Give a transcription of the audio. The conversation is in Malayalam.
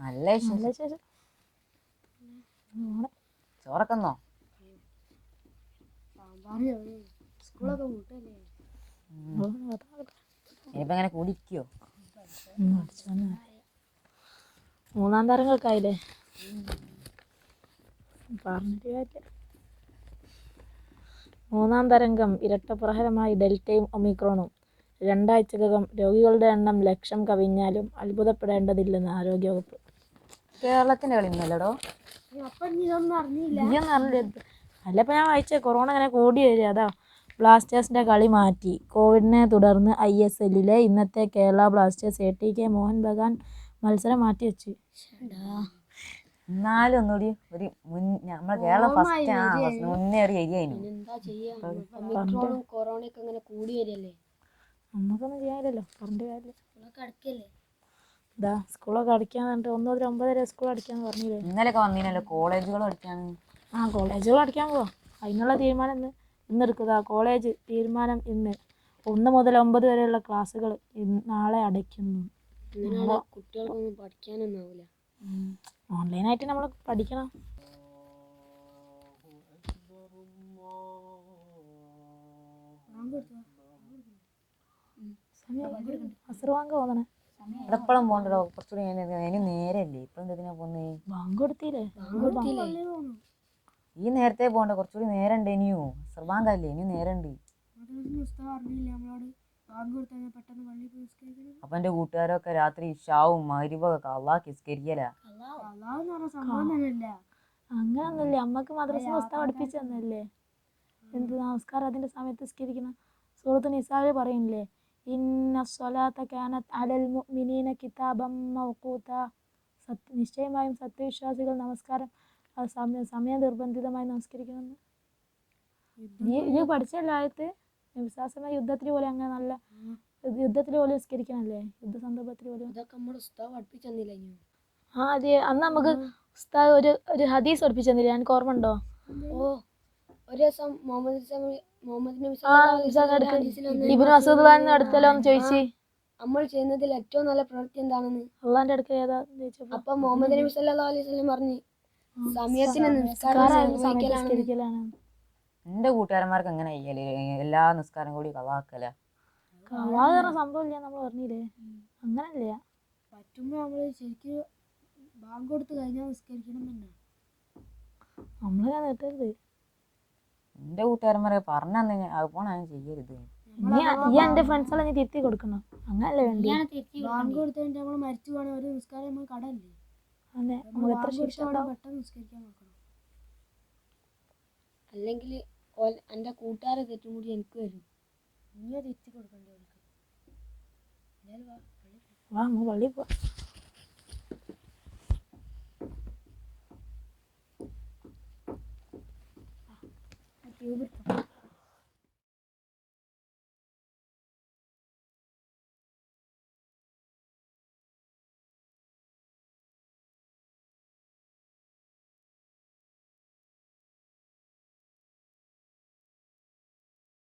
നല്ല വിശേഷം. നല്ല വിശേഷം. ഓണെ. ചോറൊക്കെ സ്കൂളൊക്കെ കൂട്ടല്ലേ ഓ, അതാ. ഇനിയിപ്പോ ഇങ്ങനെ കൂടിയിരിക്കോ മൂന്നാം തരങ്ങൾക്കായില്ലേ പറഞ്ഞിട്ട് കാര്യമില്ല. മൂന്നാം തരംഗം ഇരട്ടപ്രഹരമായി ഡെൽറ്റയും ഒമിക്രോണും. രണ്ടാഴ്ചക്കകം രോഗികളുടെ എണ്ണം ലക്ഷം കവിഞ്ഞാലും അത്ഭുതപ്പെടേണ്ടതില്ലെന്ന് ആരോഗ്യവകുപ്പ്. കേരളത്തിന്റെ കളി ഇന്നല്ലടോ അല്ല ഇപ്പം ഞാൻ വായിച്ചേ കൊറോണ അങ്ങനെ കൂടി വരിക. അതാ ബ്ലാസ്റ്റേഴ്സിന്റെ കളി മാറ്റി. കോവിഡിനെ തുടർന്ന് ഐ എസ് എല്ലിലെ ഇന്നത്തെ Kerala Blasters A T K Mohun Bagan മത്സരം മാറ്റി വെച്ചു എന്നാലും ഒന്നുകൂടി ഒരു മുൻ നമ്മളെ കേരളം ഫസ്റ്റ് ആ മുന്നേ ഒരു ഏരിയ കൊറോണയൊക്കെ അങ്ങനെ കൂടി വരികയല്ലേ? നമുക്കൊന്നും ചെയ്യാനില്ലല്ലോ പറഞ്ഞിട്ട് കാര്യമില്ല ഇതാ സ്കൂളൊക്കെ അടിക്കാൻ പറഞ്ഞിട്ട് ഒന്ന് മുതൽ ഒമ്പത് വരെ സ്കൂൾ അടിക്കാന്ന് പറഞ്ഞില്ലേ? ഇന്നലെയൊക്കെ വന്നില്ലല്ലോ കോളേജുകൾ അടിക്കാൻ ആ കോളേജുകൾ അടിക്കാൻ പോവാ. അതിനുള്ള തീരുമാനം ഇന്ന് ഇന്ന് എടുക്കുക കോളേജ് തീരുമാനം ഇന്ന്. ഒന്ന് മുതൽ ഒമ്പത് വരെയുള്ള ക്ലാസ്സുകൾ നാളെ അടയ്ക്കുന്നു. കുട്ടികൾക്കൊന്നും പഠിക്കാനൊന്നും ആവില്ല ഓൺലൈനായിട്ട് നമ്മൾ പഠിക്കണം. അസർവാങ്ക തോന്നണേ അതെപ്പോഴും പോകണ്ടോ കുറച്ചുകൂടി ഇനി- ഇനി നേരല്ലേ. ഇപ്പൊ എന്തിനാ പോന്നേ ബാങ്ക് കൊടുത്തില്ലേ? ഈ നേരത്തെ പോകണ്ട കുറച്ചുകൂടി നേരണ്ട് ഇനിയോ. സർബാങ്കല്ലേ ഇനിയും പെട്ടെന്ന് ഉണ്ട് അപ്പൊ എന്റെ കൂട്ടുകാരൊക്കെ രാത്രി ഇഷാവും മരുവൊക്കെ അള്ളാഹ് കിസ്കരിക്കല അങ്ങനൊന്നുമില്ല അമ്മയ്ക്ക് മദ്രസ പഠിപ്പിച്ചു തന്നല്ലേ എന്ത് നമസ്കാരം അതിന്റെ സമയത്ത് സ്കരിക്കണം സുഹൃത്ത് നിസാൽ പറയുന്നില്ലേ ഇന്ന സ്വലാത്ത കാനത്ത് അലൽ മുഅ്മിനീന കിതാബം മൗഖൂത. സത്യ നിശ്ചയമായും സത്യവിശ്വാസികൾ നമസ്കാരം സമയം സമയം നിർബന്ധിതമായി നമസ്കരിക്കണമെന്ന്. നീ ഇത് പഠിച്ചല്ലോ ആയത്ത് വിശ്വാസമായ യുദ്ധത്തിന് പോലെ അങ്ങനെ നല്ല യുദ്ധത്തിൽ പോലും നിസ്കരിക്കണല്ലേ? യുദ്ധ സന്ദർഭത്തിൽ പോലും. ഇതൊക്കെ നമ്മുടെ ഉസ്താവ് പഠിപ്പിച്ചു തന്നില്ല ആ അതെ. അന്ന് നമുക്ക് ഉസ്താദ് ഒരു ഒരു ഹദീസ് പഠിപ്പിച്ചു തന്നില്ലേ എനിക്ക് ഓർമ്മ ഉണ്ടോ ഓ ഒരു ദിവസം മുഹമ്മദ് മുഹമ്മദ് നബി ഇബിന് മസൂദ് അടുത്തല്ലോ എന്ന് ചോദിച്ചു. നമ്മൾ ചെയ്യുന്നതിൽ ഏറ്റവും നല്ല പ്രവൃത്തി എന്താണെന്ന്? അള്ളാന്റെ അടുക്കൽ ഏതാ അപ്പൊ മുഹമ്മദ് നബി സല്ലല്ലാഹു അലൈഹി വസല്ലം പറഞ്ഞു സമയത്തിന് നിസ്കാരം എന്റെ കൂട്ടുകാരന്മാർക്ക് എങ്ങനെ എല്ലാ നിസ്കാരം കൂടി കലാക്കല കള്ളാഹ് പറഞ്ഞ സംഭവം ഇല്ല നമ്മൾ പറഞ്ഞില്ലേ? അങ്ങനല്ല. പറ്റുമ്പോ നമ്മൾ ശരിക്കും ബാങ്ക് കൊടുത്ത് കഴിഞ്ഞാൽ നിസ്കരിക്കണം തന്നെ. നമ്മളിങ്ങനെ നീട്ടരുത് എന്റെ കൂട്ടുകാരന്മാരെ പറഞ്ഞന്നെ അത് പോണ ചെയ്യരുത്. അല്ലെങ്കിൽ ഈ എന്റെ ഫ്രണ്ട്സെല്ലാം നീ തിരുത്തി കൊടുക്കണം. അങ്ങനല്ലേ വേണ്ടി? ബാങ്ക് കൊടുത്ത് കഴിഞ്ഞാൽ നമ്മൾ മരിച്ചു പോകണ ഒരു നിസ്കാരം നമ്മൾ കടല്ലേ? അതെ നമുക്ക് എത്ര ബാങ്ക് ശിക്ഷ കൊടുത്ത് അവിടെ ഉണ്ടാവും? പെട്ടെന്ന് നിസ്കരിക്കാൻ നോക്കണം. അല്ലെങ്കിൽ എന്റെ കൂട്ടുകാരെ തെറ്റും കൂടി എനിക്ക് വരും. ഇനി അത് ഇത്തിരി കൊടുക്കണ്ടേ അവൾക്ക് വാ ട്യൂബ്